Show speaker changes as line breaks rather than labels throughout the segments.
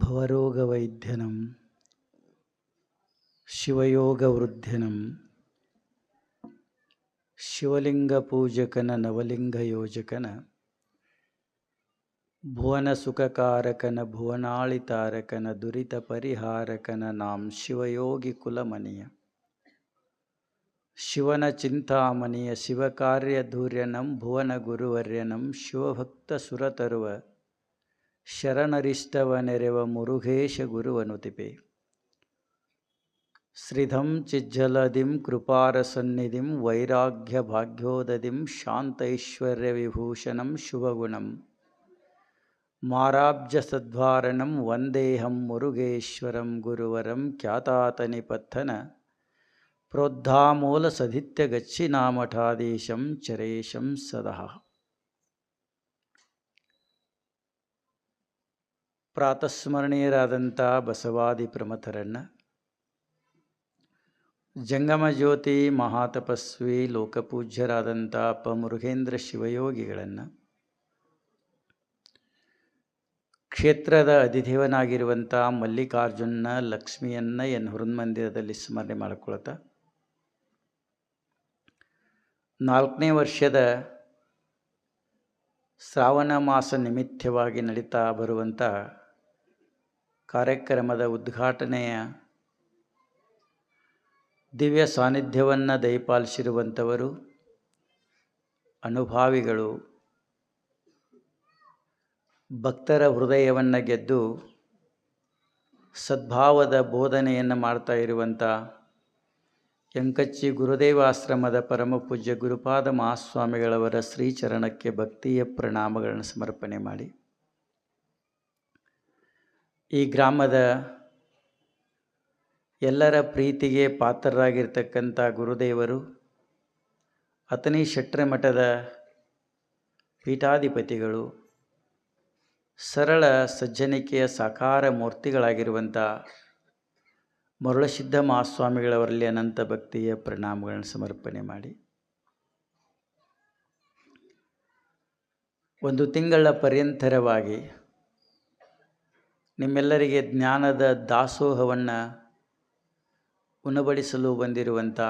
ಭವರೋಗವೈದ್ಯನಂ, ಶಿವಯೋಗವೃದ್ಧನಂ ಯೋಜಕನ ಭುವನ ಸುಖಕಾರಕನ ಭುವನಾಳಿತಾರಕನ ದುರಿತ ಪರಿಹಾರಕನ ನಾಂ ಶಿವಯೋಗಿ ಕುಲಮನಿಯ, ಶಿವನ ಚಿಂತಾಮಣಿಯ ಶಿವಕಾರ್ಯಧೂರ್ಯನಂ ಭುವನ ಗುರುವರ್ಯನಂ ಶಿವಭಕ್ತ ಸುರತರುವ ಶರಣರಿಷ್ಟವ ನೆರೆವ ಮುರುಘೇಶ ಗುರುವನುತಿಪೆ ಶ್ರಿಧಂ ಚಿಜ್ಜಲದಿಂ ಕೃಪಾರಸನ್ನಿಧಿಂ ವೈರಾಗ್ಯ ಭಾಗ್ಯೋದದಿಂ ಶಾಂತೈಶ್ವರ್ಯ ವಿಭೂಷಣಂ ಶುಭಗುಣಂ ಮಾರಾಬ್ಜ ಸದ್ವಾರಣಂ ವಂದೇಹಂ ಮುರುಗೇಶ್ವರಂ ಗುರುವರಂ ಖ್ಯಾತಾತನಿಪಥನ ಪ್ರಾತಸ್ಮರಣೀಯರಾದಂಥ ಬಸವಾದಿ ಪ್ರಮಥರನ್ನು ಜಂಗಮ ಜ್ಯೋತಿ ಮಹಾತಪಸ್ವಿ ಲೋಕಪೂಜ್ಯರಾದಂಥ ಪ ಮುರುಘೇಂದ್ರ ಶಿವಯೋಗಿಗಳನ್ನು ಕ್ಷೇತ್ರದ ಅಧಿದೇವನಾಗಿರುವಂಥ ಮಲ್ಲಿಕಾರ್ಜುನ ಲಕ್ಷ್ಮಿಯನ್ನ ಎನ್ ಹುರುನ್ಮಂದಿರದಲ್ಲಿ ಸ್ಮರಣೆ ಮಾಡಿಕೊಳ್ತಾ ನಾಲ್ಕನೇ ವರ್ಷದ ಶ್ರಾವಣ ಮಾಸ ನಿಮಿತ್ತವಾಗಿ ನಡೀತಾ ಬರುವಂಥ ಕಾರ್ಯಕ್ರಮದ ಉದ್ಘಾಟನೆಯ ದಿವ್ಯ ಸಾನ್ನಿಧ್ಯವನ್ನು ದಯಪಾಲಿಸಿರುವಂಥವರು, ಅನುಭಾವಿಗಳು, ಭಕ್ತರ ಹೃದಯವನ್ನು ಗೆದ್ದು ಸದ್ಭಾವದ ಬೋಧನೆಯನ್ನು ಮಾಡ್ತಾ ಇರುವಂಥ ಯಂಕಚ್ಚಿ ಗುರುದೇವಾಶ್ರಮದ ಪರಮ ಪೂಜ್ಯ ಗುರುಪಾದ ಮಹಾಸ್ವಾಮಿಗಳವರ ಶ್ರೀಚರಣಕ್ಕೆ ಭಕ್ತಿಯ ಪ್ರಣಾಮಗಳನ್ನು ಸಮರ್ಪಣೆ ಮಾಡಿ. ಈ ಗ್ರಾಮದ ಎಲ್ಲರ ಪ್ರೀತಿಗೆ ಪಾತ್ರರಾಗಿರ್ತಕ್ಕಂಥ ಗುರುದೇವರು ಅತನಿ ಶೆಟ್ರ ಮಠದ ಪೀಠಾಧಿಪತಿಗಳು, ಸರಳ ಸಜ್ಜನಿಕೆಯ ಸಾಕಾರ ಮೂರ್ತಿಗಳಾಗಿರುವಂಥ ಮರುಳಸಿದ್ಧ ಮಹಾಸ್ವಾಮಿಗಳವರಲ್ಲಿ ಅನಂತ ಭಕ್ತಿಯ ಪ್ರಣಾಮಗಳನ್ನು ಸಮರ್ಪಣೆ ಮಾಡಿ. ಒಂದು ತಿಂಗಳ ಪರ್ಯಂತರವಾಗಿ ನಿಮ್ಮೆಲ್ಲರಿಗೆ ಜ್ಞಾನದ ದಾಸೋಹವನ್ನು ಉಣಬಡಿಸಲು ಬಂದಿರುವಂಥ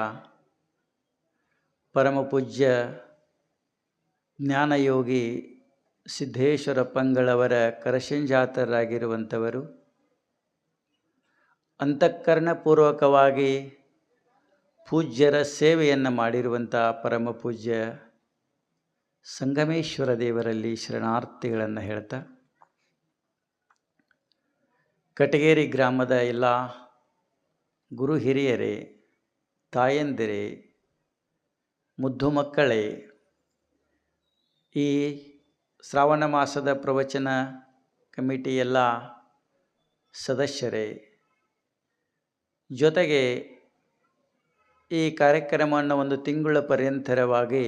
ಪರಮ ಪೂಜ್ಯ ಜ್ಞಾನಯೋಗಿ ಸಿದ್ದೇಶ್ವರ ಪಂಗಳವರ ಕರಶಂಜಾತರಾಗಿರುವಂಥವರು, ಅಂತಃಕರಣಪೂರ್ವಕವಾಗಿ ಪೂಜ್ಯರ ಸೇವೆಯನ್ನು ಮಾಡಿರುವಂಥ ಪರಮ ಪೂಜ್ಯ ಸಂಗಮೇಶ್ವರ ದೇವರಲ್ಲಿ ಶರಣಾರ್ಥಿಗಳನ್ನು ಹೇಳ್ತಾ ಕಟಗೇರಿ ಗ್ರಾಮದ ಎಲ್ಲ ಗುರು ಹಿರಿಯರೇ, ತಾಯಂದಿರೇ, ಮುದ್ದು ಮಕ್ಕಳೇ, ಈ ಶ್ರಾವಣ ಮಾಸದ ಪ್ರವಚನ ಕಮಿಟಿ ಎಲ್ಲ ಸದಸ್ಯರೇ, ಜೊತೆಗೆ ಈ ಕಾರ್ಯಕ್ರಮವನ್ನು ಒಂದು ತಿಂಗಳ ಪರ್ಯಂತರವಾಗಿ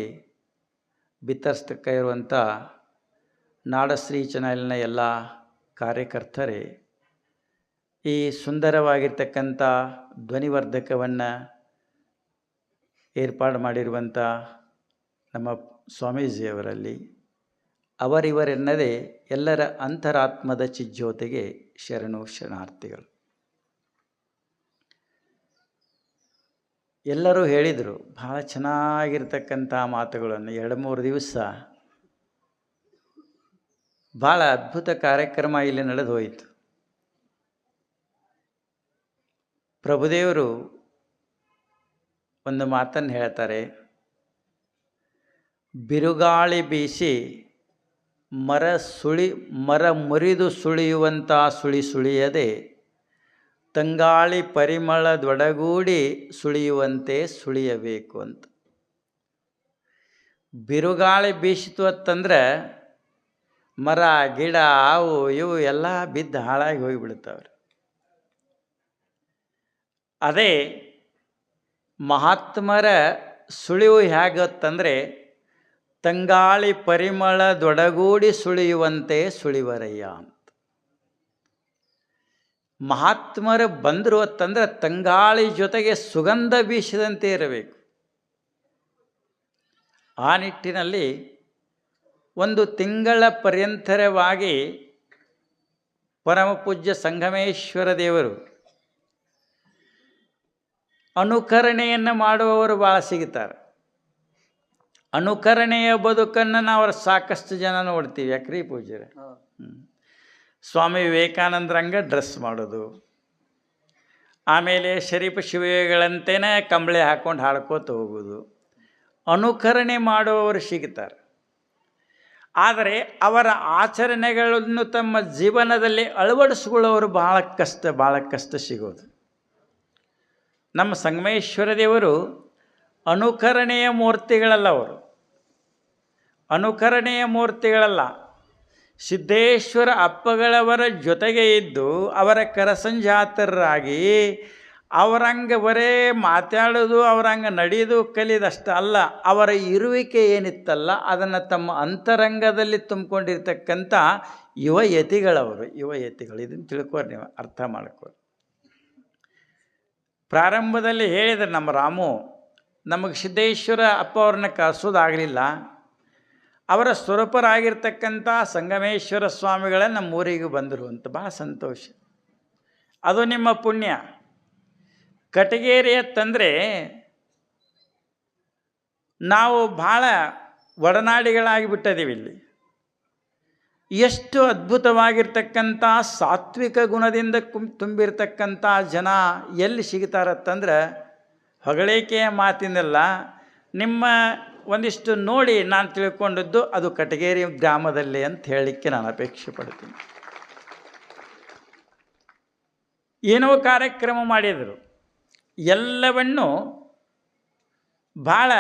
ಬಿತ್ತರಿಸ್ತಕ್ಕ ಇರುವಂಥ ನಾಡಶ್ರೀ ಚಾನಲ್ನ ಎಲ್ಲ ಕಾರ್ಯಕರ್ತರೇ ಈ ಸುಂದರವಾಗಿರ್ತಕ್ಕಂಥ ಧ್ವನಿವರ್ಧಕವನ್ನು ಏರ್ಪಾಡು ಮಾಡಿರುವಂಥ ನಮ್ಮ ಸ್ವಾಮೀಜಿಯವರಲ್ಲಿ ಅವರಿವರೆನ್ನದೇ ಎಲ್ಲರ ಅಂತರಾತ್ಮದ ಚಿಜ್ಯೋತಿಗೆ ಶರಣು ಶರಣಾರ್ಥಿಗಳು. ಎಲ್ಲರೂ ಹೇಳಿದರು, ಭಾಳ ಚೆನ್ನಾಗಿರ್ತಕ್ಕಂಥ ಮಾತುಗಳನ್ನು, ಎರಡು ಮೂರು ದಿವಸ ಭಾಳ ಅದ್ಭುತ ಕಾರ್ಯಕ್ರಮ ಇಲ್ಲಿ ನಡೆದು ಹೋಯಿತು. ಪ್ರಭುದೇವರು ಒಂದು ಮಾತನ್ನು ಹೇಳ್ತಾರೆ, ಬಿರುಗಾಳಿ ಬೀಸಿ ಮರ ಸುಳಿ, ಮರ ಮುರಿದು ಸುಳಿಯುವಂಥ ಸುಳಿ ಸುಳಿಯದೆ ತಂಗಾಳಿ ಪರಿಮಳದೊಡಗೂಡಿ ಸುಳಿಯುವಂತೆ ಸುಳಿಯಬೇಕು ಅಂತ. ಬಿರುಗಾಳಿ ಬೀಸಿತು ಅಂತಂದ್ರೆ ಮರ, ಗಿಡ ಅವು ಇವು ಎಲ್ಲ ಬಿದ್ದು ಹಾಳಾಗಿ ಹೋಗಿಬಿಡ್ತಾವ್ರಿ ಅದೇ ಮಹಾತ್ಮರ ಸುಳಿವು ಹೇಗತ್ತಂದರೆ, ತಂಗಾಳಿ ಪರಿಮಳದೊಡಗೂಡಿ ಸುಳಿಯುವಂತೆ ಸುಳಿವರಯ್ಯ ಅಂತ. ಮಹಾತ್ಮರು ಬಂದರು ಅಂತಂದ್ರೆ ತಂಗಾಳಿ ಜೊತೆಗೆ ಸುಗಂಧ ಬೀಸಿದಂತೆ ಇರಬೇಕು. ಆ ನಿಟ್ಟಿನಲ್ಲಿ ಒಂದು ತಿಂಗಳ ಪರ್ಯಂತರವಾಗಿ ಪರಮಪೂಜ್ಯ ಸಂಗಮೇಶ್ವರ ದೇವರು ಅನುಕರಣೆಯನ್ನು ಮಾಡುವವರು ಭಾಳ ಸಿಗುತ್ತಾರೆ ಅನುಕರಣೆಯ ಬದುಕನ್ನು ನಾವು ಸಾಕಷ್ಟು ಜನ ನೋಡ್ತೀವಿ ಯಾಕ್ರಿ ಪೂಜೆ. ಸ್ವಾಮಿ ವಿವೇಕಾನಂದರಂಗ ಡ್ರೆಸ್ ಮಾಡೋದು. ಆಮೇಲೆ ಶರೀಫ ಶಿವಗಳಂತೆಯೇ ಕಂಬಳೆ ಹಾಕ್ಕೊಂಡು ಹಾಡ್ಕೋತ ಹೋಗೋದು. ಅನುಕರಣೆ ಮಾಡುವವರು ಸಿಗುತ್ತಾರೆ ಆದರೆ ಅವರ ಆಚರಣೆಗಳನ್ನು ತಮ್ಮ ಜೀವನದಲ್ಲಿ ಅಳವಡಿಸ್ಕೊಳ್ಳೋರು ಭಾಳ ಕಷ್ಟ ಭಾಳ ಕಷ್ಟ ಸಿಗೋದು. ನಮ್ಮ ಸಂಗಮೇಶ್ವರ ದೇವರು ಅನುಕರಣೆಯ ಮೂರ್ತಿಗಳಲ್ಲ ಅವರು. ಅನುಕರಣೆಯ ಮೂರ್ತಿಗಳಲ್ಲ. ಸಿದ್ದೇಶ್ವರ ಅಪ್ಪಗಳವರ ಜೊತೆಗೆ ಇದ್ದು ಅವರ ಕರಸಂಜಾತರಾಗಿ ಅವರಂಗ ಬರೇ ಮಾತಾಡೋದು, ಅವರಂಗ ನಡೆಯೋದು ಕಲಿಯೋದಷ್ಟ ಅಲ್ಲ, ಅವರ ಇರುವಿಕೆ ಏನಿತ್ತಲ್ಲ, ಅದನ್ನು ತಮ್ಮ ಅಂತರಂಗದಲ್ಲಿ ತುಂಬಿಕೊಂಡಿರ್ತಕ್ಕಂಥ ಯುವ ಯತಿಗಳವರು. ಯುವ ಯತಿಗಳು, ಇದನ್ನು ತಿಳ್ಕೊರಿ ನೀವು, ಅರ್ಥ ಮಾಡ್ಕೊರಿ. ಪ್ರಾರಂಭದಲ್ಲಿ ಹೇಳಿದರು ನಮ್ಮ ರಾಮು, ನಮಗೆ ಸಿದ್ದೇಶ್ವರ ಅಪ್ಪ ಅವ್ರನ್ನ ಕರೆಸೋದಾಗಲಿಲ್ಲ. ಅವರ ಸ್ವರೂಪರಾಗಿರ್ತಕ್ಕಂಥ ಸಂಗಮೇಶ್ವರ ಸ್ವಾಮಿಗಳೇ ನಮ್ಮ ಊರಿಗೆ ಬಂದರು ಅಂತ ಭಾಳ ಸಂತೋಷ. ಅದು ನಿಮ್ಮ ಪುಣ್ಯ. ಕಟಗೇರಿಯ ತಂದರೆ ನಾವು ಭಾಳ ಒಡನಾಡಿಗಳಾಗಿ ಬಿಟ್ಟಿದ್ದೀವಿ ಇಲ್ಲಿ. ಎಷ್ಟು ಅದ್ಭುತವಾಗಿರ್ತಕ್ಕಂಥ ಸಾತ್ವಿಕ ಗುಣದಿಂದ ಕುಂ ತುಂಬಿರ್ತಕ್ಕಂಥ ಜನ ಎಲ್ಲಿ ಸಿಗ್ತಾರತ್ತಂದ್ರೆ ಹೊಗಳಿಕೆಯ ಮಾತಿನಲ್ಲ, ನಿಮ್ಮ ಒಂದಿಷ್ಟು ನೋಡಿ ನಾನು ತಿಳ್ಕೊಂಡಿದ್ದು ಅದು ಕಟಗೇರಿ ಗ್ರಾಮದಲ್ಲಿ ಅಂತ ಹೇಳಲಿಕ್ಕೆ ನಾನು ಅಪೇಕ್ಷೆ ಪಡ್ತೀನಿ. ಏನೋ ಕಾರ್ಯಕ್ರಮ ಮಾಡಿದರು. ಎಲ್ಲವನ್ನು ಭಾಳ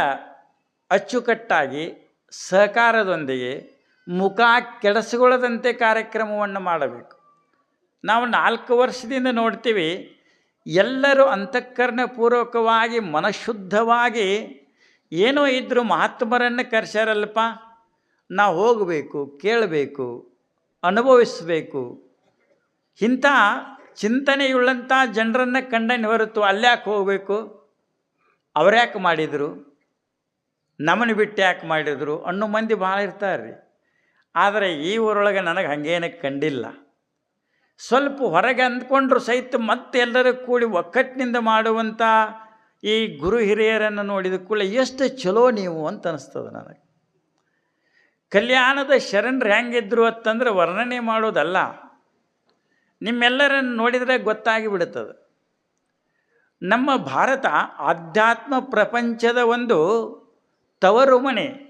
ಅಚ್ಚುಕಟ್ಟಾಗಿ ಸಹಕಾರದೊಂದಿಗೆ ಮುಖ ಕೆಡಿಸ್ಕೊಳ್ಳದಂತೆ ಕಾರ್ಯಕ್ರಮವನ್ನು ಮಾಡಬೇಕು. ನಾವು ನಾಲ್ಕು ವರ್ಷದಿಂದ ನೋಡ್ತೀವಿ, ಎಲ್ಲರೂ ಅಂತಃಕರಣಪೂರ್ವಕವಾಗಿ ಮನಃಶುದ್ಧವಾಗಿ ಏನೋ ಇದ್ದರೂ ಮಹಾತ್ಮರನ್ನು ಕರೆಸ್ಯಾರಲ್ಪ ನಾವು ಹೋಗಬೇಕು, ಕೇಳಬೇಕು, ಅನುಭವಿಸಬೇಕು. ಇಂಥ ಚಿಂತನೆಯುಳ್ಳಂಥ ಜನರನ್ನು ಕಂಡನೆ ಹೊರತು ಅಲ್ಯಾಕೆ ಹೋಗಬೇಕು? ಅವ್ರ್ಯಾಕೆ ಮಾಡಿದರು? ನಮ್ಮನ್ನು ಬಿಟ್ಟು ಯಾಕೆ ಮಾಡಿದರು? ಅನ್ನೋ ಮಂದಿ ಭಾಳ ಇರ್ತಾರೆ ರೀ ಆದರೆ ಈ ಊರೊಳಗೆ ನನಗೆ ಹಂಗೇನು ಕಂಡಿಲ್ಲ. ಸ್ವಲ್ಪ ಹೊರಗೆ ಅಂದ್ಕೊಂಡ್ರು ಸಹಿತ ಮತ್ತೆ ಎಲ್ಲರೂ ಕೂಡಿ ಒಕ್ಕಟ್ಟಿನಿಂದ ಮಾಡುವಂಥ ಈ ಗುರು ಹಿರಿಯರನ್ನು ನೋಡಿದ ಕೂಡಲೇ ಎಷ್ಟು ಚಲೋ ನೀವು ಅಂತ ಅನಿಸ್ತದೆ ನನಗೆ. ಕಲ್ಯಾಣದ ಶರಣರು ಹೆಂಗಿದ್ರು ಅಂತಂದ್ರೆ ವರ್ಣನೆ ಮಾಡೋದಲ್ಲ. ನಿಮ್ಮೆಲ್ಲರನ್ನು ನೋಡಿದರೆ ಗೊತ್ತಾಗಿ ಬಿಡುತ್ತದೆ. ನಮ್ಮ ಭಾರತ ಆಧ್ಯಾತ್ಮ ಪ್ರಪಂಚದ ಒಂದು ತವರು ಮನೆ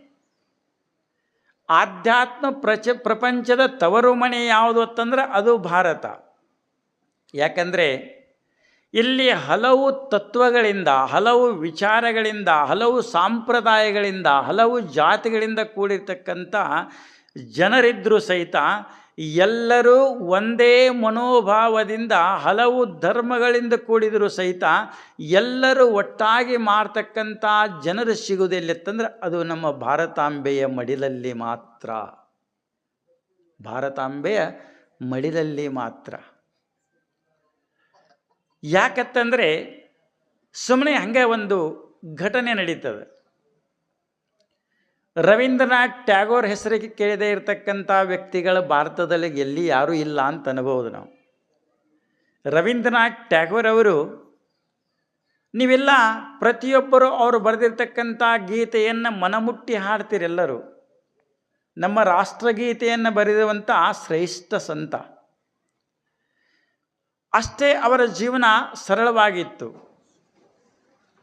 ಆಧ್ಯಾತ್ಮ ಪ್ರಚ, ಪ್ರಪಂಚದ ತವರು ಮನೆ ಯಾವುದು ಅಂತಂದ್ರೆ ಅದು ಭಾರತ. ಯಾಕಂದರೆ ಇಲ್ಲಿ ಹಲವು ತತ್ವಗಳಿಂದ, ಹಲವು ವಿಚಾರಗಳಿಂದ, ಹಲವು ಸಾಂಪ್ರದಾಯಗಳಿಂದ, ಹಲವು ಜಾತಿಗಳಿಂದ ಕೂಡಿರ್ತಕ್ಕಂಥ ಜನರಿದ್ದರೂ ಸಹಿತ ಎಲ್ಲರೂ ಒಂದೇ ಮನೋಭಾವದಿಂದ ಹಲವು ಧರ್ಮಗಳಿಂದ ಕೂಡಿದರೂ ಸಹಿತ ಎಲ್ಲರೂ ಒಟ್ಟಾಗಿ ಮಾಡ್ತಕ್ಕಂಥ ಜನರು ಸಿಗುವುದೆಲ್ಲಿತ್ತಂದ್ರೆ ಅದು ನಮ್ಮ ಭಾರತಾಂಬೆಯ ಮಡಿಲಲ್ಲಿ ಮಾತ್ರ. ಭಾರತಾಂಬೆಯ ಮಡಿಲಲ್ಲಿ ಮಾತ್ರ. ಯಾಕತ್ತಂದರೆ ಸುಮ್ಮನೆ ಹಂಗೆ ಒಂದು ಘಟನೆ ನಡೀತದೆ. ರವೀಂದ್ರನಾಥ್ ಟ್ಯಾಗೋರ್ ಹೆಸರಿಗೆ ಕೇಳದೇ ಇರತಕ್ಕಂಥ ವ್ಯಕ್ತಿಗಳು ಭಾರತದಲ್ಲಿ ಎಲ್ಲಿ ಯಾರೂ ಇಲ್ಲ ಅಂತ ಅನ್ಬೋದು ನಾವು. ರವೀಂದ್ರನಾಥ್ ಟ್ಯಾಗೋರ್ ಅವರು, ನೀವೆಲ್ಲ ಪ್ರತಿಯೊಬ್ಬರು ಅವರು ಬರೆದಿರ್ತಕ್ಕಂಥ ಗೀತೆಯನ್ನು ಮನಮುಟ್ಟಿ ಹಾಡ್ತೀರೆಲ್ಲರೂ, ನಮ್ಮ ರಾಷ್ಟ್ರಗೀತೆಯನ್ನು ಬರೆಯುವಂಥ ಶ್ರೇಷ್ಠ ಸಂತ. ಅಷ್ಟೇ ಅವರ ಜೀವನ ಸರಳವಾಗಿತ್ತು.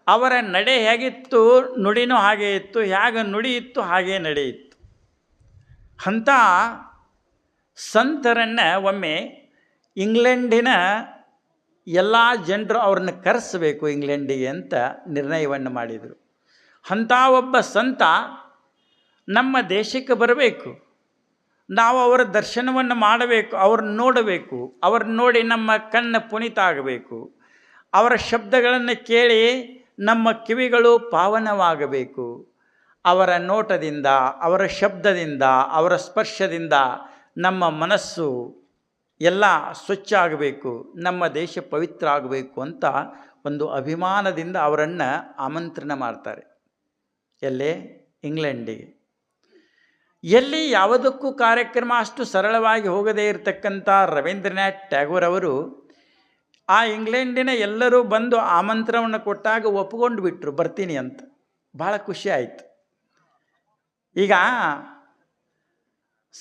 ಅವರ ನಡೆ ಹೇಗಿತ್ತು, ನುಡಿನೂ ಹಾಗೆ ಇತ್ತು, ಹೇಗೆ ನುಡಿ ಇತ್ತು, ಹಾಗೆ ನಡೆಯಿತ್ತು ಅಂಥ ಸಂತರನ್ನು ಒಮ್ಮೆ ಇಂಗ್ಲೆಂಡಿನ ಎಲ್ಲ ಜನರು ಅವ್ರನ್ನ ಕರೆಸಬೇಕು ಇಂಗ್ಲೆಂಡಿಗೆ ಅಂತ ನಿರ್ಣಯವನ್ನು ಮಾಡಿದರು. ಅಂಥ ಒಬ್ಬ ಸಂತ ನಮ್ಮ ದೇಶಕ್ಕೆ ಬರಬೇಕು. ನಾವು ಅವರ ದರ್ಶನವನ್ನು ಮಾಡಬೇಕು, ಅವ್ರನ್ನ ನೋಡಬೇಕು, ಅವ್ರನ್ನ ನೋಡಿ ನಮ್ಮ ಕಣ್ಣು ಪುನೀತ ಆಗಬೇಕು ಅವರ ಶಬ್ದಗಳನ್ನು ಕೇಳಿ ನಮ್ಮ ಕಿವಿಗಳು ಪಾವನವಾಗಬೇಕು. ಅವರ ನೋಟದಿಂದ, ಅವರ ಶಬ್ದದಿಂದ, ಅವರ ಸ್ಪರ್ಶದಿಂದ ನಮ್ಮ ಮನಸ್ಸು ಎಲ್ಲ ಸ್ವಚ್ಛ ಆಗಬೇಕು, ನಮ್ಮ ದೇಶ ಪವಿತ್ರ ಆಗಬೇಕು ಅಂತ ಒಂದು ಅಭಿಮಾನದಿಂದ ಅವರನ್ನು ಆಮಂತ್ರಣ ಮಾಡ್ತಾರೆ. ಎಲ್ಲೇ? ಇಂಗ್ಲೆಂಡಿಗೆ. ಎಲ್ಲಿ ಯಾವುದಕ್ಕೂ ಕಾರ್ಯಕ್ರಮ ಅಷ್ಟು ಸರಳವಾಗಿ ಹೋಗದೇ ಇರತಕ್ಕಂಥ ರವೀಂದ್ರನಾಥ್ ಟ್ಯಾಗೋರ್ ಅವರು ಆ ಇಂಗ್ಲೆಂಡಿನ ಎಲ್ಲರೂ ಬಂದು ಆಮಂತ್ರಣವನ್ನು ಕೊಟ್ಟಾಗ ಒಪ್ಕೊಂಡು ಬಿಟ್ರು, ಬರ್ತೀನಿ ಅಂತ. ಭಾಳ ಖುಷಿ ಆಯಿತು. ಈಗ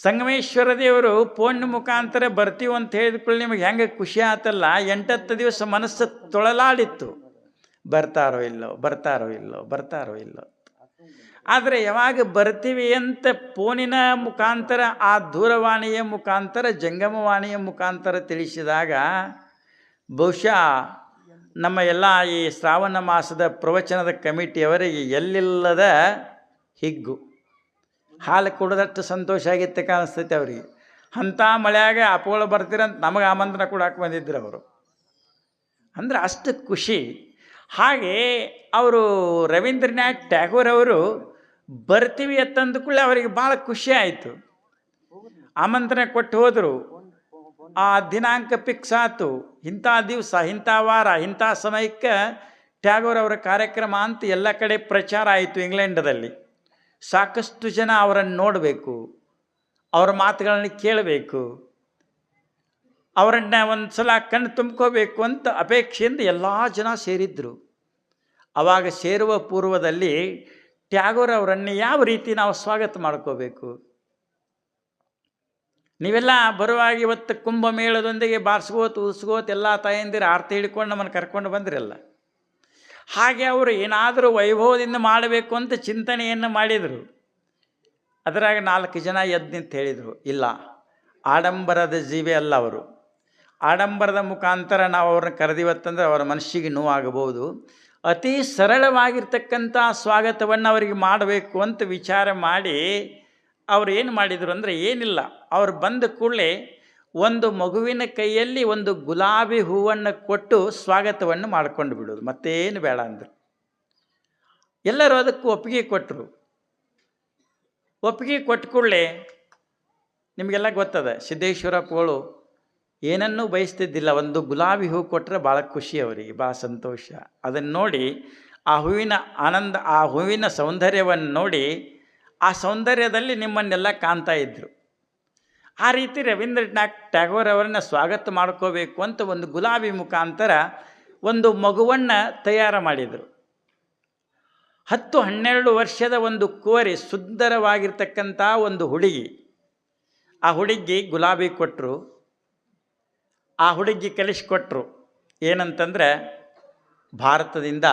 ಸಂಗಮೇಶ್ವರ ದೇವರು ಫೋನ್ ಮುಖಾಂತರ ಬರ್ತೀವಿ ಅಂತ ಹೇಳಿದ್ಕೊಳ್ಳಿ ನಿಮಗೆ ಹೆಂಗೆ ಖುಷಿ ಆತಲ್ಲ? ಎಂಟತ್ತು ದಿವಸ ಮನಸ್ಸು ತೊಳಲಾಡಿತ್ತು. ಬರ್ತಾರೋ ಇಲ್ಲೋ ಬರ್ತಾರೋ ಇಲ್ಲೋ ಬರ್ತಾರೋ ಇಲ್ಲೋ ಆದರೆ ಯಾವಾಗ ಬರ್ತೀವಿ ಅಂತ ಫೋನಿನ ಮುಖಾಂತರ, ಆ ದೂರವಾಣಿಯ ಮುಖಾಂತರ, ಜಂಗಮವಾಣಿಯ ಮುಖಾಂತರ ತಿಳಿಸಿದಾಗ ಬಹುಶಃ ನಮ್ಮ ಎಲ್ಲ ಈ ಶ್ರಾವಣ ಮಾಸದ ಪ್ರವಚನದ ಕಮಿಟಿಯವರಿಗೆ ಎಲ್ಲಿಲ್ಲದ ಹಿಗ್ಗು. ಹಾಲು ಕುಡಿದಷ್ಟು ಸಂತೋಷ ಆಗಿತ್ತೆ ಕಾಣಿಸ್ತೈತೆ ಅವರಿಗೆ. ಅಂಥ ಮಳೆಯಾಗ ಅಪೋಳ ಬರ್ತೀರಂತ ನಮಗೆ ಆಮಂತ್ರಣ ಕೊಡಕ್ಕೆ ಬಂದಿದ್ರು ಅವರು. ಅಂದ್ರೆ ಅಷ್ಟು ಖುಷಿ. ಹಾಗೆ ಅವರು ರವೀಂದ್ರನಾಥ್ ಟ್ಯಾಗೋರ್ ಅವರು ಬರ್ತೀವಿ ಅಂತಂದ ಕೂಡಲೇ ಅವರಿಗೆ ಭಾಳ ಖುಷಿ ಆಯಿತು. ಆಮಂತ್ರಣ ಕೊಟ್ಟು ಹೋದರು. ಆ ದಿನಾಂಕ ಫಿಕ್ಸ್ ಆಯ್ತು ಇಂಥ ದಿವಸ, ಇಂಥ ವಾರ, ಇಂಥ ಸಮಯಕ್ಕೆ ಟ್ಯಾಗೋರ್ ಅವರ ಕಾರ್ಯಕ್ರಮ ಅಂತ ಎಲ್ಲ ಕಡೆ ಪ್ರಚಾರ ಆಯಿತು ಇಂಗ್ಲೆಂಡದಲ್ಲಿ ಸಾಕಷ್ಟು ಜನ ಅವರನ್ನು ನೋಡಬೇಕು, ಅವರ ಮಾತುಗಳನ್ನು ಕೇಳಬೇಕು, ಅವರನ್ನ ಒಂದು ಸಲ ಕಣ್ಣು ತುಂಬ್ಕೋಬೇಕು ಅಂತ ಅಪೇಕ್ಷೆಯಿಂದ ಎಲ್ಲ ಜನ ಸೇರಿದ್ದರು ಅವಾಗ ಸೇರುವ ಪೂರ್ವದಲ್ಲಿ ಟ್ಯಾಗೋರ್ ಅವರನ್ನು ಯಾವ ರೀತಿ ನಾವು ಸ್ವಾಗತ ಮಾಡ್ಕೋಬೇಕು? ನೀವೆಲ್ಲ ಬರುವಾಗ ಇವತ್ತು ಕುಂಭಮೇಳದೊಂದಿಗೆ ಬಾರಿಸ್ಕೋತ, ಉಸ್ಕೋತ ಎಲ್ಲ ತಾಯಂದಿರು ಆರ್ತಿ ಹಿಡ್ಕೊಂಡು ನಮ್ಮನ್ನು ಕರ್ಕೊಂಡು ಬಂದ್ರಲ್ಲ? ಹಾಗೆ ಅವರು ಏನಾದರೂ ವೈಭವದಿಂದ ಮಾಡಬೇಕು ಅಂತ ಚಿಂತನೆಯನ್ನು ಮಾಡಿದರು. ಅದರಾಗ ನಾಲ್ಕು ಜನ ಎದ್ದು ನಿಂತು ಹೇಳಿದರು, ಇಲ್ಲ, ಆಡಂಬರದ ಜೀವಿ ಅಲ್ಲ ಅವರು. ಆಡಂಬರದ ಮುಖಾಂತರ ನಾವು ಅವ್ರನ್ನ ಕರೆದಿವತ್ತಂದ್ರೆ ಅವರ ಮನಸ್ಸಿಗೆ ನೋವಾಗಬಹುದು. ಅತಿ ಸರಳವಾಗಿರ್ತಕ್ಕಂಥ ಸ್ವಾಗತವನ್ನು ಅವರಿಗೆ ಮಾಡಬೇಕು ಅಂತ ವಿಚಾರ ಮಾಡಿ ಅವ್ರು ಏನು ಮಾಡಿದರು ಅಂದರೆ ಏನಿಲ್ಲ. ಅವರು ಬಂದ ಕೂಡಲೇ ಒಂದು ಮಗುವಿನ ಕೈಯಲ್ಲಿ ಒಂದು ಗುಲಾಬಿ ಹೂವನ್ನು ಕೊಟ್ಟು ಸ್ವಾಗತವನ್ನು ಮಾಡ್ಕೊಂಡು ಬಿಡೋದು. ಮತ್ತೇನು ಬೇಡ ಅಂದರು. ಎಲ್ಲರೂ ಅದಕ್ಕೂ ಒಪ್ಪಿಗೆ ಕೊಟ್ಟರು ಒಪ್ಪಿಗೆ ಕೊಟ್ಟ ಕೂಡಲೇ ನಿಮಗೆಲ್ಲ ಗೊತ್ತದ ಸಿದ್ದೇಶ್ವರಪ್ಪಗಳು ಏನನ್ನೂ ಬಯಸ್ತಿದ್ದಿಲ್ಲ. ಒಂದು ಗುಲಾಬಿ ಹೂ ಕೊಟ್ಟರೆ ಭಾಳ ಖುಷಿ ಅವರಿಗೆ, ಭಾಳ ಸಂತೋಷ. ಅದನ್ನು ನೋಡಿ ಆ ಹೂವಿನ ಆನಂದ, ಆ ಹೂವಿನ ಸೌಂದರ್ಯವನ್ನು ನೋಡಿ ಆ ಸೌಂದರ್ಯದಲ್ಲಿ ನಿಮ್ಮನ್ನೆಲ್ಲ ಕಾಣ್ತಾ ಇದ್ದರು ಆ ರೀತಿ ರವೀಂದ್ರನಾಥ್ ಟ್ಯಾಗೋರ್ ಅವರನ್ನ ಸ್ವಾಗತ ಮಾಡ್ಕೋಬೇಕು ಅಂತ ಒಂದು ಗುಲಾಬಿ ಮುಖಾಂತರ ಒಂದು ಮಗುವನ್ನು ತಯಾರು ಮಾಡಿದರು. ಹತ್ತು ಹನ್ನೆರಡು ವರ್ಷದ ಒಂದು ಕೋರಿ ಸುಂದರವಾಗಿರ್ತಕ್ಕಂಥ ಒಂದು ಹುಡುಗಿ. ಆ ಹುಡುಗಿ ಗುಲಾಬಿ ಕೊಟ್ಟರು ಆ ಹುಡುಗಿ ಕಲಿಸ್ಕೊಟ್ರು. ಏನಂತಂದ್ರೆ ಭಾರತದಿಂದ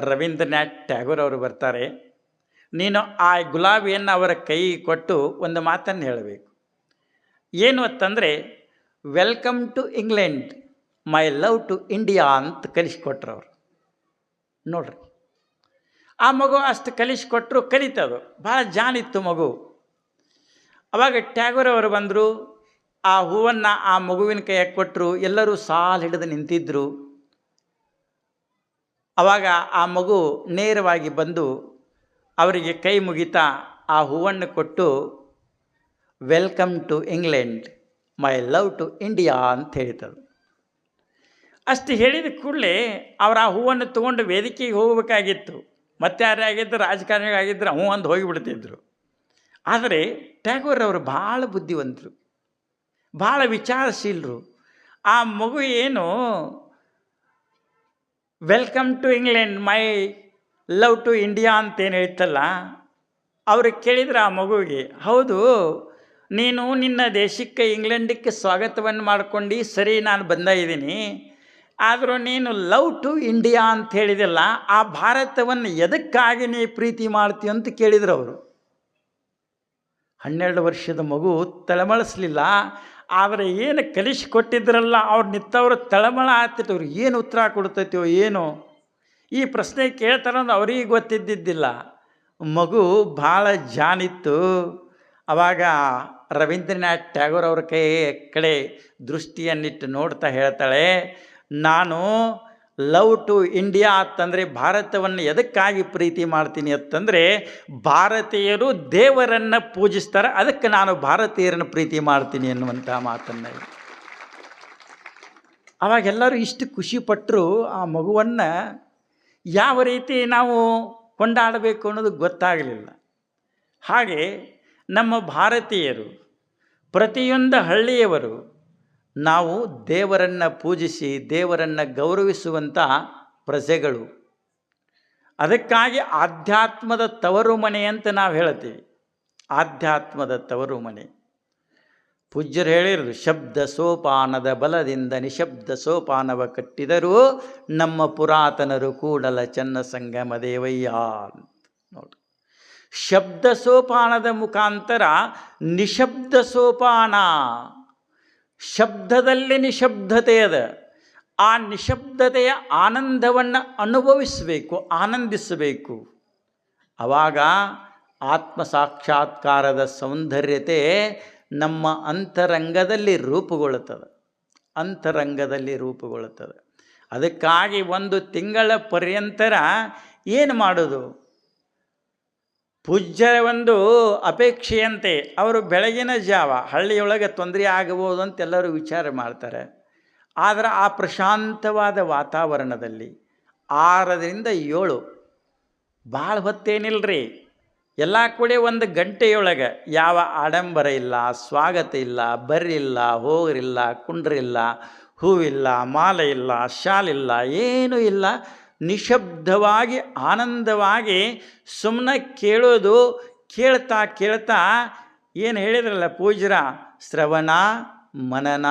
ರವೀಂದ್ರನಾಥ್ ಟ್ಯಾಗೋರ್ ಅವರು ಬರ್ತಾರೆ. ನೀನು ಆ ಗುಲಾಬಿಯನ್ನು ಅವರ ಕೈ ಕೊಟ್ಟು ಒಂದು ಮಾತನ್ನು ಹೇಳಬೇಕು. ಏನು ಅಂತಂದರೆ welcome to England my love to India ಅಂತ ಕಲಿಸ್ಕೊಟ್ರು ಅವರು ನೋಡ್ರಿ. ಆ ಮಗು ಅಷ್ಟು ಕಲಿಸ್ಕೊಟ್ರು ಕಲಿತದು. ಭಾಳ ಜಾಣಿತ್ತು ಮಗು. ಅವಾಗ ಟ್ಯಾಗೋರ್ ಅವರು ಬಂದರು, ಆ ಹೂವನ್ನು ಆ ಮಗುವಿನ ಕೈಯಾಗ ಕೊಟ್ಟರು ಎಲ್ಲರೂ ಸಾಲು ಹಿಡಿದು ನಿಂತಿದ್ದರು ಅವಾಗ ಆ ಮಗು ನೇರವಾಗಿ ಬಂದು ಅವರಿಗೆ ಕೈ ಮುಗಿತಾ ಆ ಹೂವನ್ನು ಕೊಟ್ಟು welcome to England my love to India ಅಂತ ಹೇಳ್ತದೆ ಅಷ್ಟು ಹೇಳಿದ ಕೂಡಲೇ ಅವರು ಆ ಹೂವನ್ನು ತೊಗೊಂಡು ವೇದಿಕೆಗೆ ಹೋಗಬೇಕಾಗಿತ್ತು. ಮತ್ತೆ ಯಾರೇ ಆಗಿದ್ದರು ರಾಜಕಾರಣಿಗಳಾಗಿದ್ದರೆ ಹ್ಞೂ ಅಂದು ಹೋಗಿಬಿಡ್ತಿದ್ರು. ಆದರೆ ಟ್ಯಾಗೋರ್ ಅವರು ಭಾಳ ಬುದ್ಧಿವಂತರು, ಭಾಳ ವಿಚಾರಶೀಲರು. ಆ ಮಗು ಏನು welcome to England my love to India ಅಂತೇನು ಹೇಳ್ತಲ್ಲ, ಅವ್ರು ಕೇಳಿದ್ರೆ ಆ ಮಗುವಿಗೆ, ಹೌದು, ನೀನು ನಿನ್ನ ದೇಶಕ್ಕೆ ಇಂಗ್ಲೆಂಡಕ್ಕೆ ಸ್ವಾಗತವನ್ನು ಮಾಡ್ಕೊಂಡು, ಸರಿ ನಾನು ಬಂದ ಇದ್ದೀನಿ. ಆದರೂ ನೀನು ಲವ್ ಟು ಇಂಡಿಯಾ ಅಂತ ಹೇಳಿದಲ್ಲ, ಆ ಭಾರತವನ್ನು ಎದಕ್ಕಾಗಿ ನೀ ಪ್ರೀತಿ ಮಾಡ್ತೀಯ ಅಂತ ಕೇಳಿದ್ರು ಅವರು. ಹನ್ನೆರಡು ವರ್ಷದ ಮಗು ತಳಮಳಿಸ್ಲಿಲ್ಲ ಆದರೆ ಏನು ಕಲಿಸಿಕೊಟ್ಟಿದ್ರಲ್ಲ, ಅವ್ರು ನಿತ್ತವರು ತಳಮಳ ಆಗ್ತಿತ್ತು ಅವ್ರು ಏನು ಉತ್ತರ ಕೊಡ್ತೈತೋ ಏನು. ಈ ಪ್ರಶ್ನೆ ಕೇಳ್ತಾರ ಅವ್ರಿಗೆ ಗೊತ್ತಿದ್ದಿದ್ದಿಲ್ಲ. ಮಗು ಭಾಳ ಜಾನಿತ್ತು. ಅವಾಗ ರವೀಂದ್ರನಾಥ್ ಟ್ಯಾಗೋರ್ ಅವ್ರ ಕೈ ಕಡೆ ದೃಷ್ಟಿಯನ್ನಿಟ್ಟು ನೋಡ್ತಾ ಹೇಳ್ತಾಳೆ, ನಾನು ಲವ್ ಟು ಇಂಡಿಯಾ ಅಂತಂದರೆ ಭಾರತವನ್ನು ಎದಕ್ಕಾಗಿ ಪ್ರೀತಿ ಮಾಡ್ತೀನಿ ಅಂತಂದರೆ ಭಾರತೀಯರು ದೇವರನ್ನು ಪೂಜಿಸ್ತಾರೆ, ಅದಕ್ಕೆ ನಾನು ಭಾರತೀಯರನ್ನು ಪ್ರೀತಿ ಮಾಡ್ತೀನಿ ಅನ್ನುವಂಥ ಮಾತನ್ನು ಅವಾಗೆಲ್ಲರೂ ಇಷ್ಟು ಖುಷಿಪಟ್ಟರು ಆ ಮಗುವನ್ನು ಯಾವ ರೀತಿ ನಾವು ಕೊಂಡಾಡಬೇಕು ಅನ್ನೋದು ಗೊತ್ತಾಗಲಿಲ್ಲ. ಹಾಗೆ ನಮ್ಮ ಭಾರತೀಯರು, ಪ್ರತಿಯೊಂದು ಹಳ್ಳಿಯವರು ನಾವು ದೇವರನ್ನು ಪೂಜಿಸಿ, ದೇವರನ್ನು ಗೌರವಿಸುವಂಥ ಪ್ರಜೆಗಳು. ಅದಕ್ಕಾಗಿ ಆಧ್ಯಾತ್ಮದ ತವರು ಮನೆ ಅಂತ ನಾವು ಹೇಳ್ತೀವಿ. ಆಧ್ಯಾತ್ಮದ ತವರು ಮನೆ ಪೂಜ್ಯರು ಹೇಳಿರು ಶಬ್ದ ಸೋಪಾನದ ಬಲದಿಂದ ನಿಶಬ್ದ ಸೋಪಾನವ ಕಟ್ಟಿದರೂ ನಮ್ಮ ಪುರಾತನರು ಕೂಡಲ ಚನ್ನ ಸಂಗಮ ದೇವಯ್ಯ ನೋಡಿ. ಶಬ್ದ ಸೋಪಾನದ ಮುಖಾಂತರ ನಿಶಬ್ದ ಸೋಪಾನ, ಶಬ್ದದಲ್ಲಿ ನಿಶಬ್ದತೆ ಅದ. ಆ ನಿಶಬ್ದತೆಯ ಆನಂದವನ್ನು ಅನುಭವಿಸಬೇಕು, ಆನಂದಿಸಬೇಕು. ಆವಾಗ ಆತ್ಮ ಸಾಕ್ಷಾತ್ಕಾರದ ಸೌಂದರ್ಯತೆ ನಮ್ಮ ಅಂತರಂಗದಲ್ಲಿ ರೂಪುಗೊಳ್ಳುತ್ತದೆ. ಅಂತರಂಗದಲ್ಲಿ ರೂಪುಗೊಳ್ಳುತ್ತದೆ. ಅದಕ್ಕಾಗಿ ಒಂದು ತಿಂಗಳ ಪರ್ಯಂತರ ಏನು ಮಾಡೋದು? ಪೂಜ್ಯರ ಒಂದು ಅಪೇಕ್ಷೆಯಂತೆ ಅವರು ಬೆಳಗಿನ ಜಾವ ಹಳ್ಳಿಯೊಳಗೆ ತೊಂದರೆ ಆಗಬಹುದು ಅಂತ ಎಲ್ಲರೂ ವಿಚಾರ ಮಾಡ್ತಾರೆ. ಆದರೆ ಆ ಪ್ರಶಾಂತವಾದ ವಾತಾವರಣದಲ್ಲಿ ಆರರಿಂದ ಏಳು ಭಾಳ ಹೊತ್ತೇನಿಲ್ರಿ. ಎಲ್ಲ ಕೂಡ ಒಂದು ಗಂಟೆಯೊಳಗೆ ಯಾವ ಆಡಂಬರ ಇಲ್ಲ, ಸ್ವಾಗತ ಇಲ್ಲ ಬರ್ರಿಲ್ಲ ಹೋಗ್ರಿಲ್ಲ ಕುಂಡ್ರಿಲ್ಲ ಹೂವಿಲ್ಲ ಮಾಲೆ ಇಲ್ಲ ಶಾಲಿಲ್ಲ ಏನೂ ಇಲ್ಲ. ನಿಶಬ್ದವಾಗಿ, ಆನಂದವಾಗಿ ಸುಮ್ಮನೆ ಕೇಳೋದು, ಕೇಳ್ತಾ ಕೇಳ್ತಾ ಏನು ಹೇಳಿದ್ರಲ್ಲ ಪೂಜ್ರ ಶ್ರವಣ, ಮನನ,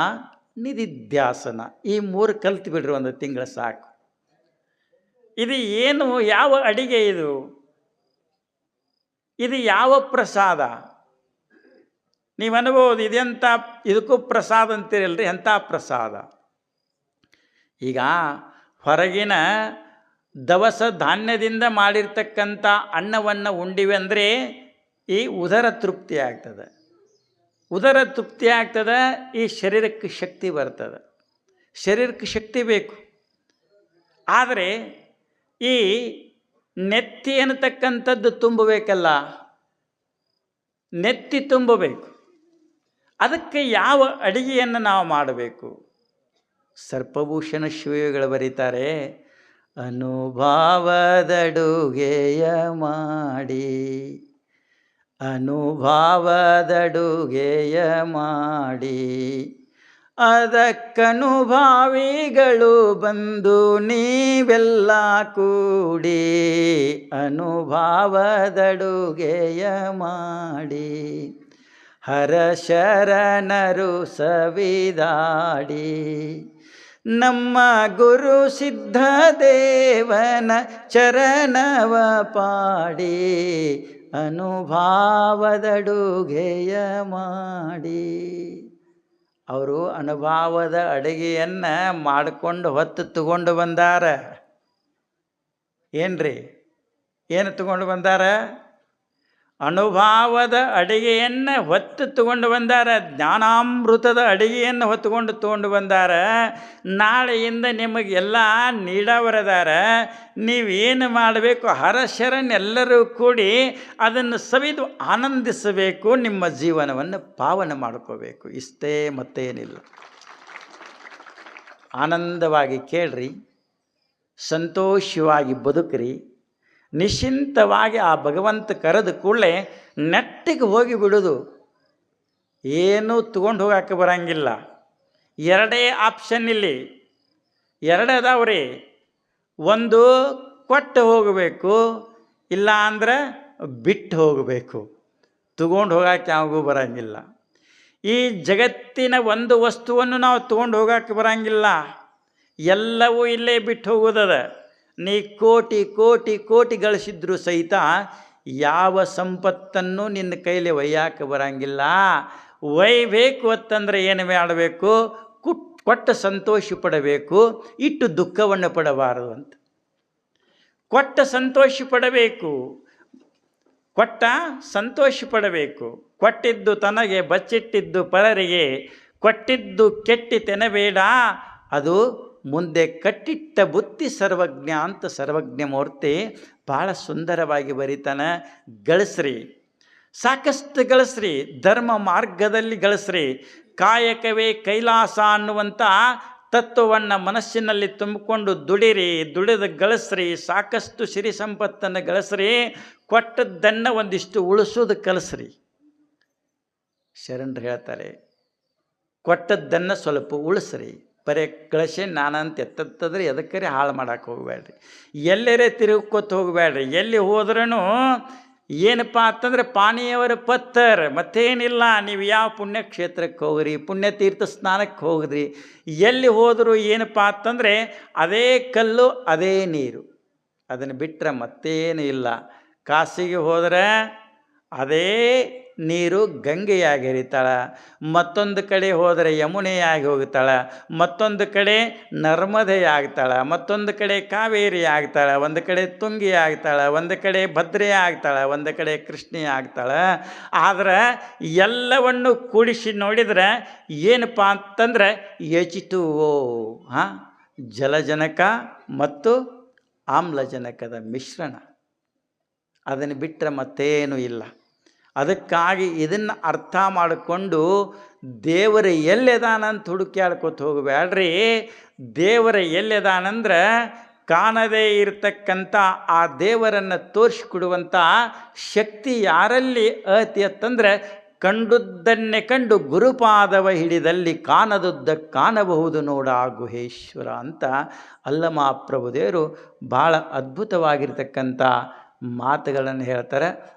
ನಿಧಿಧ್ಯಾಸನ. ಈ ಮೂರು ಕಲ್ತು ಬಿಡ್ರಿ ಒಂದು ತಿಂಗಳು ಸಾಕು. ಇದು ಏನು ಯಾವ ಅಡಿಗೆ ಇದು? ಇದು ಯಾವ ಪ್ರಸಾದ? ನೀವು ಅನ್ಬೋದು ಇದೆಂಥ ಇದಕ್ಕೂ ಪ್ರಸಾದ ಅಂತೀರಲ್ರಿ? ಎಂಥ ಪ್ರಸಾದ? ಈಗ ಹೊರಗಿನ ದವಸ ಧಾನ್ಯದಿಂದ ಮಾಡಿರ್ತಕ್ಕಂಥ ಅನ್ನವನ್ನು ಉಂಡಿವೆ ಅಂದರೆ ಈ ಉದರ ತೃಪ್ತಿ ಆಗ್ತದೆ. ಉದರ ತೃಪ್ತಿ ಆಗ್ತದೆ, ಈ ಶರೀರಕ್ಕೆ ಶಕ್ತಿ ಬರ್ತದೆ. ಶರೀರಕ್ಕೆ ಶಕ್ತಿ ಬೇಕು. ಆದರೆ ಈ ನೆತ್ತಿ ಅನ್ನತಕ್ಕಂಥದ್ದು ತುಂಬಬೇಕಲ್ಲ? ನೆತ್ತಿ ತುಂಬಬೇಕು. ಅದಕ್ಕೆ ಯಾವ ಅಡಿಗೆಯನ್ನು ನಾವು ಮಾಡಬೇಕು? ಸರ್ಪಭೂಷಣ ಶಿವಗಳು ಬರೀತಾರೆ, ಅನುಭಾವದಡುಗೆಯ ಮಾಡಿ. ಅನುಭಾವದಡುಗೆಯ ಮಾಡಿ. ಅದಕ್ಕನುಭಾವಿಗಳು ಬಂದು ನೀವೆಲ್ಲ ಕೂಡಿ ಅನುಭಾವದಡುಗೆಯ ಮಾಡಿ ಹರಶರಣರು ಸವಿದಾಡಿ ನಮ್ಮ ಗುರು ಸಿದ್ಧದೇವನ ಚರಣವ ಪಾಡಿ ಅನುಭಾವದಡುಗೆಯ ಮಾಡಿ. ಅವರು ಅನುಭವದ ಅಡುಗೆಯನ್ನು ಮಾಡಿಕೊಂಡು ಹೊತ್ತು ತಗೊಂಡು ಬಂದಾರ. ಏನ್ರಿ? ಏನು ತಗೊಂಡು ಬಂದಾರ? ಅನುಭವದ ಅಡಿಗೆಯನ್ನು ಹೊತ್ತು ತಗೊಂಡು ಬಂದಾರ, ಜ್ಞಾನಾಮೃತದ ಅಡಿಗೆಯನ್ನು ಹೊತ್ತುಕೊಂಡು ತಗೊಂಡು ಬಂದಾರ. ನಾಳೆಯಿಂದ ನಿಮಗೆಲ್ಲ ನೀಡವರದಾರ. ನೀವೇನು ಮಾಡಬೇಕು? ಹರಶರನ್ನೆಲ್ಲರೂ ಕೂಡಿ ಅದನ್ನು ಸವಿದು ಆನಂದಿಸಬೇಕು, ನಿಮ್ಮ ಜೀವನವನ್ನು ಪಾವನ ಮಾಡ್ಕೋಬೇಕು. ಇಷ್ಟೇ ಮತ್ತೇನಿಲ್ಲ. ಆನಂದವಾಗಿ ಕೇಳ್ರಿ, ಸಂತೋಷವಾಗಿ ಬದುಕ್ರಿ. ನಿಶ್ಚಿಂತವಾಗಿ ಆ ಭಗವಂತ ಕರೆದ ಕೂಡಲೇ ನೆಟ್ಟಿಗೆ ಹೋಗಿ ಬಿಡೋದು. ಏನೂ ತೊಗೊಂಡು ಹೋಗಕ್ಕೆ ಬರಂಗಿಲ್ಲ. ಎರಡೇ ಆಪ್ಷನ್ ಇಲ್ಲಿ. ಎರಡೇ ಅದಾವ್ರಿ ಒಂದು ಕೊಟ್ಟು ಹೋಗಬೇಕು ಇಲ್ಲ ಅಂದ್ರೆ ಬಿಟ್ಟು ಹೋಗಬೇಕು. ತೊಗೊಂಡು ಹೋಗಕ್ಕೆ ಯಾವಾಗೂ ಬರಂಗಿಲ್ಲ. ಈ ಜಗತ್ತಿನ ಒಂದು ವಸ್ತುವನ್ನು ನಾವು ತೊಗೊಂಡು ಹೋಗಕ್ಕೆ ಬರಂಗಿಲ್ಲ. ಎಲ್ಲವೂ ಇಲ್ಲೇ ಬಿಟ್ಟು ಹೋಗೋದದ ನೀ ಕೋಟಿ ಕೋಟಿ ಕೋಟಿ ಗಳಿಸಿದ್ರು ಸಹಿತ ಯಾವ ಸಂಪತ್ತನ್ನು ನಿನ್ನ ಕೈಲಿ ಒಯ್ಯಾಕೆ ಬರಂಗಿಲ್ಲ. ಒಯ್ಬೇಕು ಅಂತಂದರೆ ಏನು ಮಾಡಬೇಕು? ಕುಟ್ ಕೊಟ್ಟ ಸಂತೋಷ ಪಡಬೇಕು, ಇಟ್ಟು ದುಃಖವನ್ನು ಪಡಬಾರದು ಅಂತ. ಕೊಟ್ಟ ಸಂತೋಷ ಪಡಬೇಕು, ಕೊಟ್ಟ ಸಂತೋಷ ಪಡಬೇಕು. ಕೊಟ್ಟಿದ್ದು ತನಗೆ, ಬಚ್ಚಿಟ್ಟಿದ್ದು ಪರರಿಗೆ, ಕೊಟ್ಟಿದ್ದು ಕೆಟ್ಟಿ ತೆನಬೇಡ ಅದು ಮುಂದೆ ಕಟ್ಟಿಟ್ಟ ಬುತ್ತಿ ಸರ್ವಜ್ಞ ಅಂತ ಸರ್ವಜ್ಞ ಮೂರ್ತಿ ಭಾಳ ಸುಂದರವಾಗಿ ಬರೀತಾನೆ, ಗಳಿಸ್ರಿ. ಸಾಕಷ್ಟು ಗಳಿಸ್ರಿ, ಧರ್ಮ ಮಾರ್ಗದಲ್ಲಿ ಗಳಿಸ್ರಿ. ಕಾಯಕವೇ ಕೈಲಾಸ ಅನ್ನುವಂಥ ತತ್ವವನ್ನು ಮನಸ್ಸಿನಲ್ಲಿ ತುಂಬಿಕೊಂಡು ದುಡಿರಿ, ದುಡಿದು ಗಳಿಸ್ರಿ, ಸಾಕಷ್ಟು ಸಿರಿ ಸಂಪತ್ತನ್ನು ಗಳಿಸ್ರಿ, ಕೊಟ್ಟದ್ದನ್ನು ಒಂದಿಷ್ಟು ಉಳಿಸೋದು ಕಲಿಸ್ರಿ. ಶರಣರು ಹೇಳ್ತಾರೆ, ಕೊಟ್ಟದ್ದನ್ನು ಸ್ವಲ್ಪ ಉಳಿಸ್ರಿ. ಬರೀ ಕಳಿಸಿ ನಾನಂತ ಎತ್ತತ್ತಂದ್ರೆ ಎದಕ್ಕರೆ ಹಾಳು ಮಾಡಕ್ಕೆ ಹೋಗಬೇಡ್ರಿ ಎಲ್ಲರೇ ತಿರುಗ್ಕೊತ ಹೋಗಬೇಡ್ರಿ ಎಲ್ಲಿ ಹೋದ್ರೂ ಏನಪ್ಪ ಅಂತಂದರೆ ಪಾನಿಯವರ ಪತ್ತರ್, ಮತ್ತೇನಿಲ್ಲ. ನೀವು ಯಾವ ಪುಣ್ಯಕ್ಷೇತ್ರಕ್ಕೆ ಹೋಗ್ರಿ, ಪುಣ್ಯತೀರ್ಥ ಸ್ನಾನಕ್ಕೆ ಹೋಗ್ರಿ ಎಲ್ಲಿ ಹೋದರೂ ಏನಪ್ಪ ಅಂತಂದರೆ ಅದೇ ಕಲ್ಲು, ಅದೇ ನೀರು. ಅದನ್ನು ಬಿಟ್ಟರೆ ಮತ್ತೇನು ಇಲ್ಲ. ಕಾಸಿಗೆ ಹೋದರೆ ಅದೇ ನೀರು ಗಂಗೆಯಾಗಿ ಹರಿತಾಳೆ ಮತ್ತೊಂದು ಕಡೆ ಹೋದರೆ ಯಮುನೆಯಾಗಿ ಹೋಗ್ತಾಳೆ ಮತ್ತೊಂದು ಕಡೆ ನರ್ಮದೆ ಮತ್ತೊಂದು ಕಡೆ ಕಾವೇರಿ ಆಗ್ತಾಳೆ ಒಂದು ಕಡೆ ತುಂಗಿ ಆಗ್ತಾಳೆ ಒಂದು ಕಡೆ ಭದ್ರೆ ಆಗ್ತಾಳೆ ಒಂದು ಕಡೆ ಕೃಷ್ಣಿ ಆಗ್ತಾಳೆ ಆದ್ರೆ ಎಲ್ಲವನ್ನು ಕೂಡಿಸಿ ನೋಡಿದ್ರೆ ಏನಪ್ಪ ಅಂತಂದ್ರೆ ಎಚಿತು ಓ ಹಾಂ? ಜಲಜನಕ ಮತ್ತು ಆಮ್ಲಜನಕದ ಮಿಶ್ರಣ. ಅದನ್ನು ಬಿಟ್ಟರೆ ಮತ್ತೇನೂ ಇಲ್ಲ. ಅದಕ್ಕಾಗಿ ಇದನ್ನು ಅರ್ಥ ಮಾಡಿಕೊಂಡು ದೇವರ ಎಲ್ಲೆದಾನಂತ ಹುಡುಕ್ಯಾಡ್ಕೊತ ಹೋಗಬೇಡ್ರಿ. ದೇವರ ಎಲ್ಲೆದಾನಂದ್ರೆ ಕಾಣದೇ ಇರತಕ್ಕಂಥ ಆ ದೇವರನ್ನು ತೋರಿಸಿಕೊಡುವಂಥ ಶಕ್ತಿ ಯಾರಲ್ಲಿ ಅತಿ ಅಂತಂದ್ರೆ ಕಂಡುದ್ದನ್ನೇ ಕಂಡು ಗುರುಪಾದವ ಹಿಡಿದಲ್ಲಿ ಕಾಣದುದ್ದ ಕಾಣಬಹುದು ನೋಡ ಗುಹೇಶ್ವರ ಅಂತ ಅಲ್ಲಮ ಪ್ರಭುದೇವರು ಭಾಳ ಅದ್ಭುತವಾಗಿರ್ತಕ್ಕಂಥ ಮಾತುಗಳನ್ನು ಹೇಳ್ತಾರೆ.